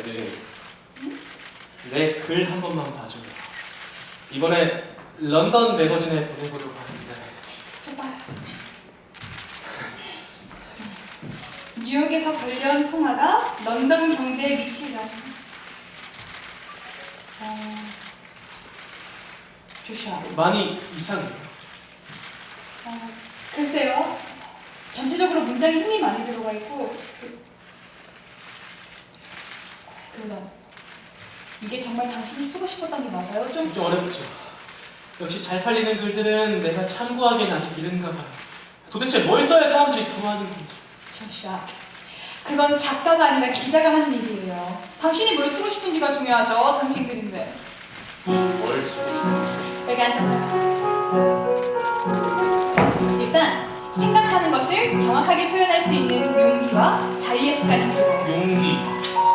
애들이 내 글 한 번만 봐줘요. 이번에 런던 매거진에 보내보려고 하는데 제발. 뉴욕에서 걸려온 통화가 런던 경제에 미치려. 어, 조슈아. 많이 이상해요. 어, 글쎄요. 전체적으로 문장에 힘이 많이 들어가 있고 그- 그다음 이게 정말 당신이 쓰고 싶었던 게 맞아요? 좀 좀 어렵죠. 역시 잘 팔리는 글들은 내가 참고하기엔 아직 이른가 봐요. 도대체 뭘 써야 사람들이 좋아하는 건지. 조슈아. 그건 작가가 아니라 기자가 하는 일이에요. 당신이 뭘 쓰고 싶은지가 중요하죠. 당신 글인데. 뭘 쓰고 여기 앉아봐요. 일단 생각하는 것을 정확하게 표현할 수 있는 용기와 자유에 속하는 글. 용기,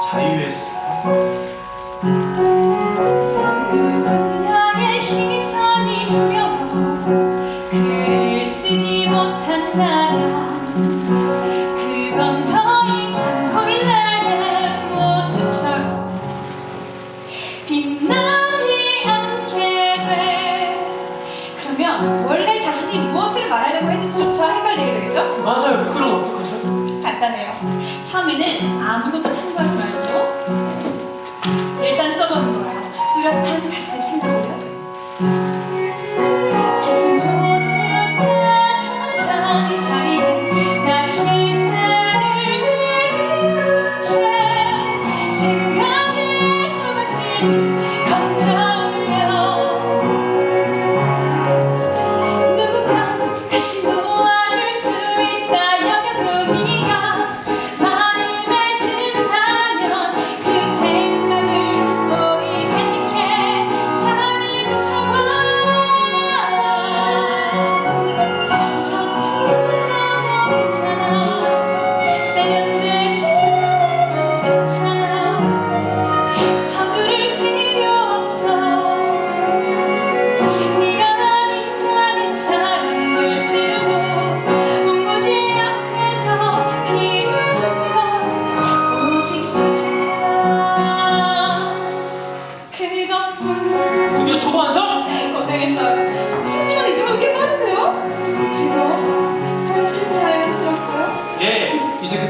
자유의 습 누군가의 시선이 두려워 글을 쓰지 못한다면 그건 더 이상 곤란한 모습처럼 빛나지 않게 돼 그러면 원래 자신이 무엇을 말하려고 했는지조차 헷갈리게 되겠죠? 맞아요. 그럼 어떡하죠? 간단해요. 처음에는 아무것도 참고하지 말고 일단 써보는 거예요. 뚜렷한 자신의 생각을요.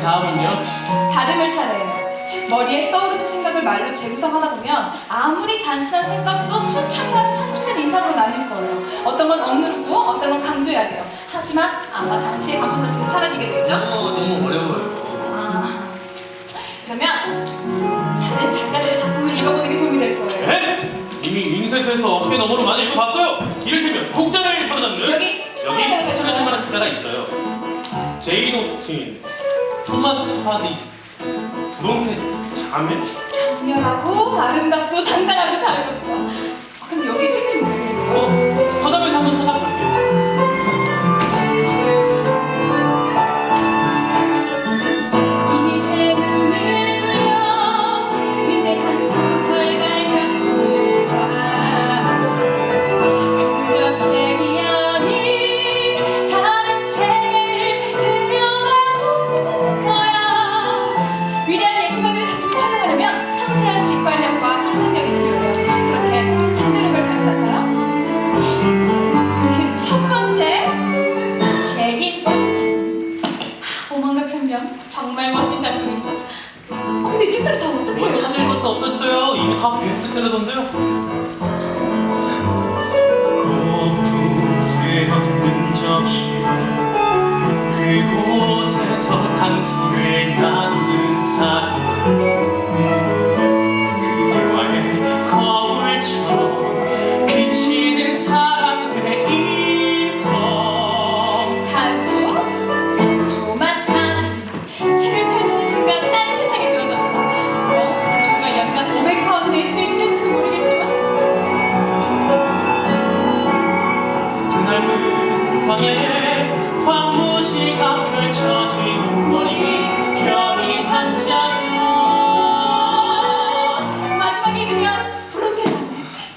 다음은요. 다듬을 차례예요 머리에 떠오르는 생각을 말로 재구성하다 보면 아무리 단순한 생각도 수천 가지 상충된 인상으로 나뉠 거예요. 어떤 건 억누르고 어떤 건 강조해야 돼요. 하지만 아마 당시의 감성 자체는 사라지게 되겠죠? 너무, 너무 어려워요. 아, 그러면 다른 작가들의 작품을 읽어보는 게 도움이 될 거예요. 네? 이미 윙셋에서 어깨 너머로 많이 읽어봤어요. 이를테면 독자를 사로잡는 여기 추천할 여기 추천할 있어요. 만한 작가가 있어요. 제인 오스틴, 토마스 하디, 브론테 자매? 강렬하고 아름답고 당당하고 자유롭죠. 아, 근데 여기 있을지 모르겠네요. 이거 다 베스트셀러던데요. 마지막에 그냥 푸른 태산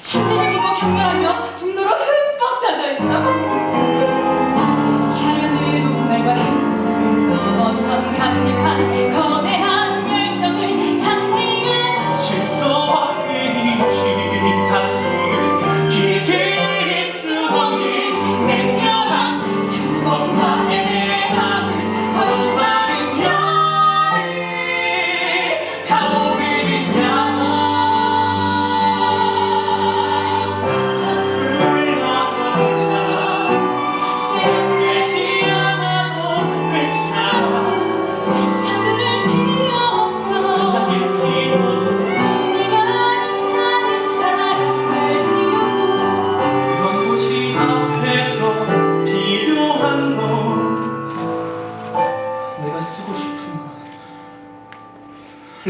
천재적인 거 경멸하며 분노로 흠뻑 젖어 있죠. 자연의 룩날과 행복한 어선 간직한 거.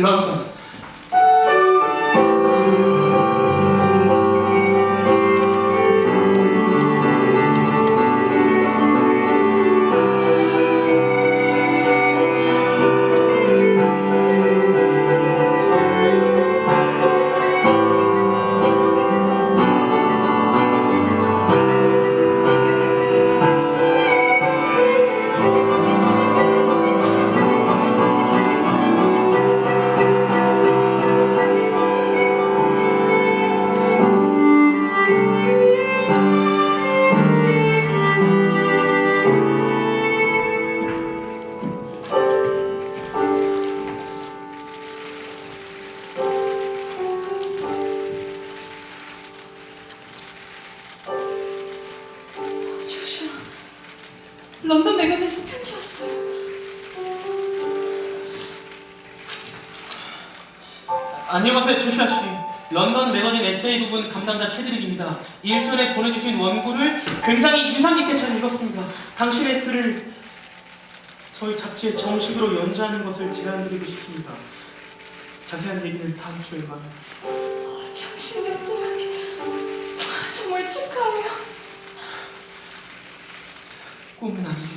런 런던 매거진에서 편지 왔어요. 안녕하세요 조슈아 씨. 런던 매거진 에세이 부분 담당자 최드릭입니다. 일전에 보내주신 원고를 굉장히 인상 깊게 잘 읽었습니다. 당신의 글을 저희 잡지에 정식으로 연재하는 것을 제안드리고 싶습니다. 자세한 얘기는 다음 주에. 아, 아, 정